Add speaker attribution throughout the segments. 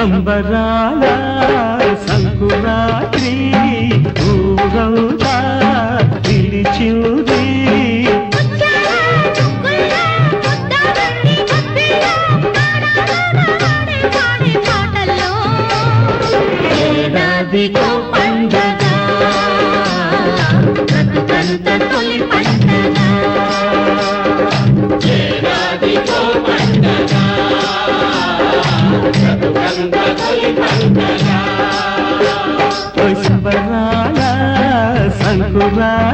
Speaker 1: సంబరాల సంకురాత్రి ఊరవుతా పిలిచింది ఏడాదికో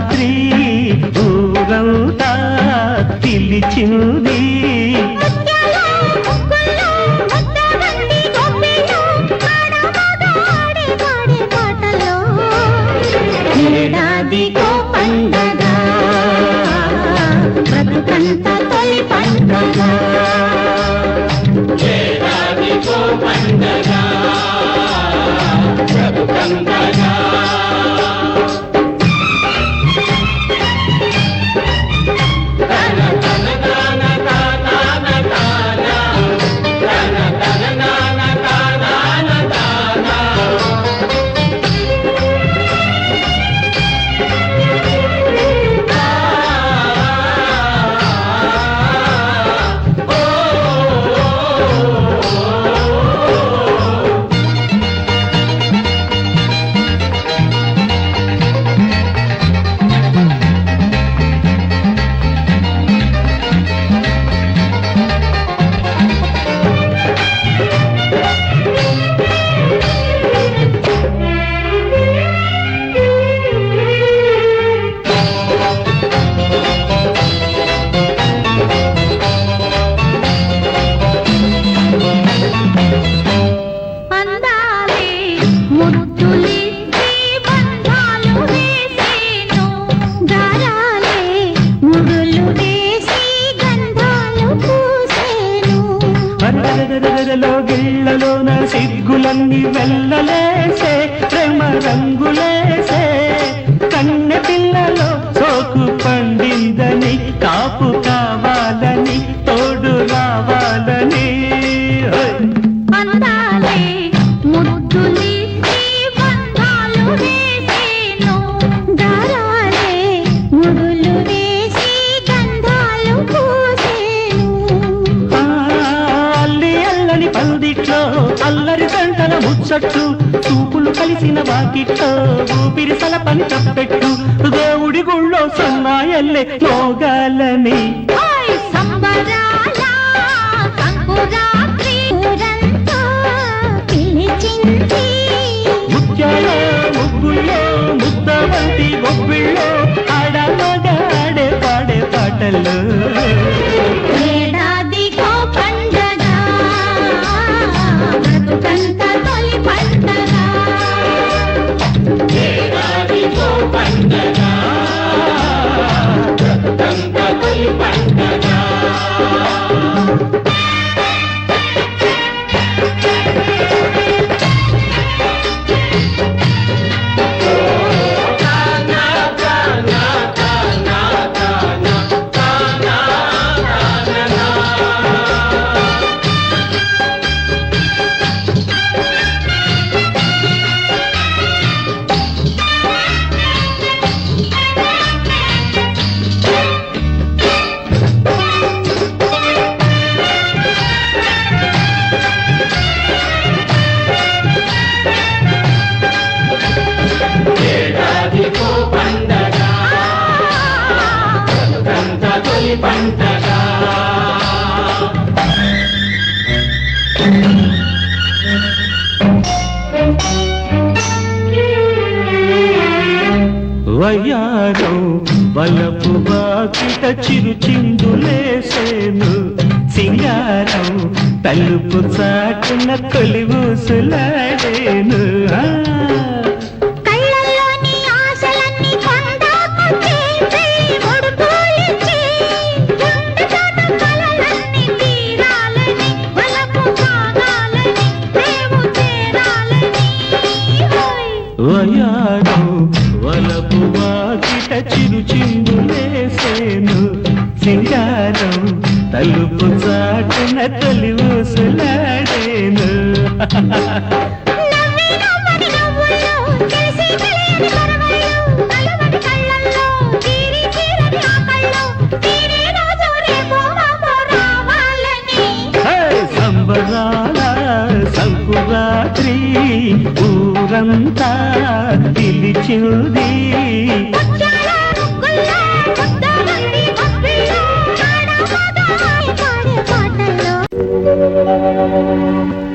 Speaker 1: సంకురాత్రి ఊరంతా పిలిచింది. ఏడాదికో పండగ బ్రతుకంత తొలి పండగ. ఏడాదికో పండగ బ్రతుకంతగా కళ్ళలోన సిగ్గులన్నీ వెళ్ళలేసే ప్రేమ రంగులేసే. కన్నె పిల్లలో సోకు పండిందని కాపు గంటల ముచ్చట్టు చూపులు కలిసిన వాకిట్లో ఊపిరి సలపని తప్పెట్టు దేవుడి గుళ్ళో సన్నాయల్లే మోగాలని.
Speaker 2: ఓయ్
Speaker 1: వయ్యారం వలపు బాకిట చిరు చిందులేసేను సింగారం తలుపు చాటున తొలి ఊసులాడేను ఆ.
Speaker 2: హోయ్.
Speaker 1: వలపు వాకిట చిరు చిందులేసేను సింగారం తలుపు చాటున తొలి ఊసులాడేను సంకురాత్రి ఊరంతా పిలిచింది
Speaker 2: Thank
Speaker 1: you.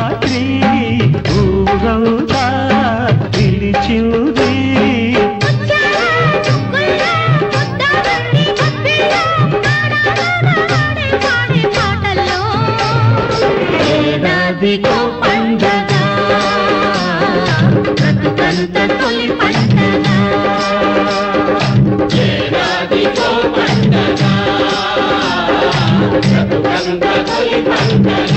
Speaker 1: సంకురాత్రి ఊరంతా పిలిచింది.
Speaker 2: ముత్యాల ముగ్గుల్లో ముద్దాడండి గొప్పిళ్ళు ఆడమగ పాడే పాటల్లో
Speaker 1: ఏడాదికో పండగ బ్రతుకంత తొలి పండగ. ఏడాదికో పండగ బ్రతుకంత తొలి పండగ.